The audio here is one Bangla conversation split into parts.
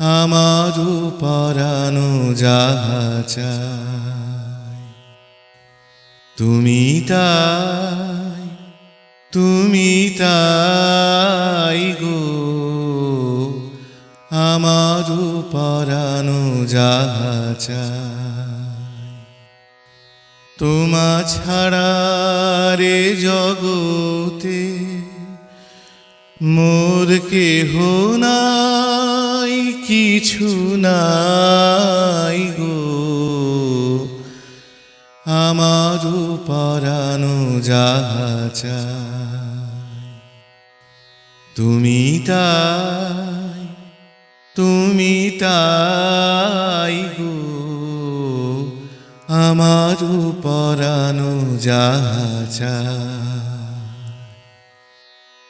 আমারও পরানো যাহা তুমি তাই তুমি তাই গো। আমারও পরানো যাহা তোমা ছাড়া রে জগতে মোর কেহ নাই। কিছু নাই গো। আমারও পরানো যাহা তুমি তাই তুমি তাই গো। আমারও পরানো যাহা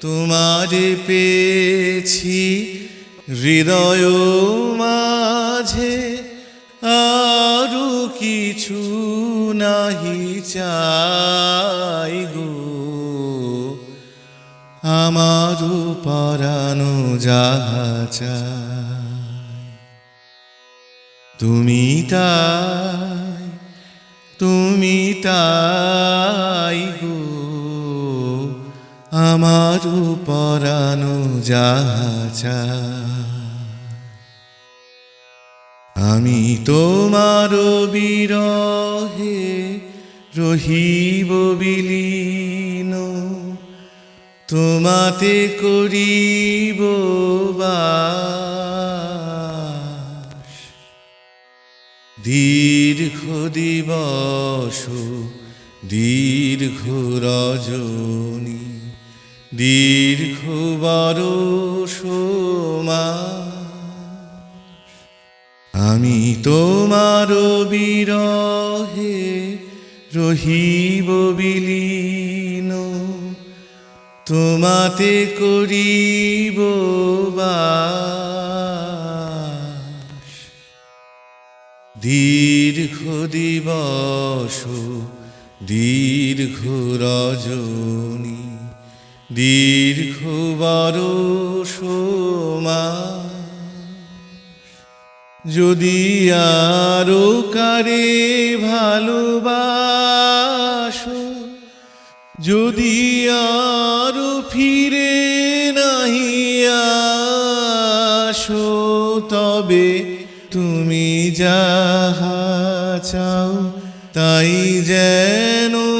তোমারে পেয়েছি হৃদয় মাঝে আরও কিছু নাহি চাই গো। আমারও পরানো তুমি তাই তুমি তাই গো। আমারও পরানো যাহা আমি তোমার বিরহে রহিব বিলীন তোমাতে করিব দীর্ঘ দিবস দীর্ঘ রজনী দীর্ঘ। আমি তোমার বিরহে রহিব বিলীন। তোমাতে করিব দীর্ঘ দিবস দীর্ঘ রজনী। দীর্ঘ মাস। যদি আরও কারে ভালোবাসো, যদি আরও ফিরে নাহি আসো, তবে তুমি যাহা চাও, তাই যেন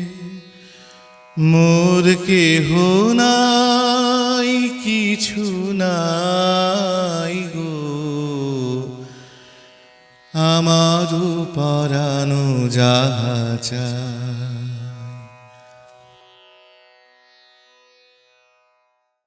মোর কেহ নাই কিছু নাই গো। আমার পরানো যাহা